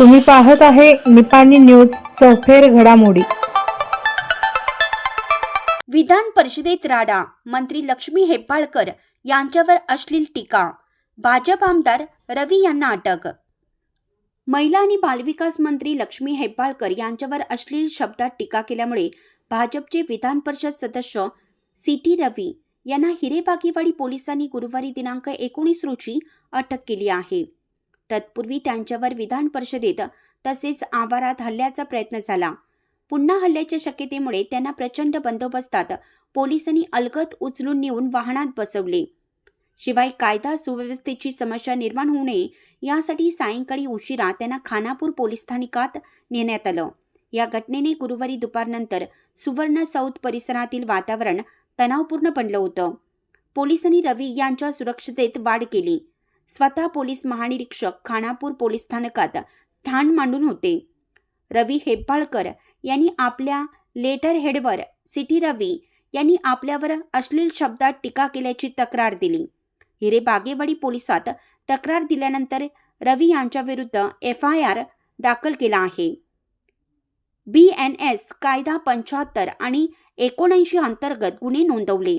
तुम्ही पाहत आहे निपाणी न्यूज चौफेर घडामोडी. विधान परिषदेत राडा मंत्री लक्ष्मी हेब्बाळकर यांच्यावर अश्लील टीका भाजप आमदार रवी यांना अटक. महिला आणि बालविकास मंत्री लक्ष्मी हेब्बाळकर यांच्यावर अश्लील शब्दात टीका केल्यामुळे भाजपचे विधान परिषद सदस्य सी टी रवी यांना हिरेबागेवाडी पोलिसांनी गुरुवारी दिनांक एकोणीस रोजी अटक केली आहे. तत्पूर्वी त्यांच्यावर विधान परिषदेत तसेच आवारात हल्ल्याचा प्रयत्न झाला. पुन्हा हल्ल्याच्या शक्यतेमुळे त्यांना प्रचंड बंदोबस्तात पोलिसांनी अलगद उचलून नेऊन वाहनात बसवले. शिवाय कायदा सुव्यवस्थेची समस्या निर्माण होऊ नये यासाठी सायंकाळी उशिरा त्यांना खानापूर पोलीस स्थानिकात नेण्यात आलं. या घटनेने गुरुवारी दुपारनंतर सुवर्ण सौथ परिसरातील वातावरण तणावपूर्ण बनलं होतं. पोलिसांनी रवी यांच्या सुरक्षतेत वाढ केली. स्वतः पोलीस महानिरीक्षक खानापूर पोलीस स्थानकात ठाण मांडून होते. रवी हेब्बाळकर यांनी आपल्या लेटर हेडवर सिटी रवी यांनी आपल्यावर अश्लील शब्दात टीका केल्याची तक्रार दिली. हिरे बागेवाडी पोलिसात तक्रार दिल्यानंतर रवी यांच्याविरुद्ध एफ आय आर दाखल केला आहे. बी एन एस कायदा पंच्याहत्तर आणि एकोणऐंशी अंतर्गत गुन्हे नोंदवले.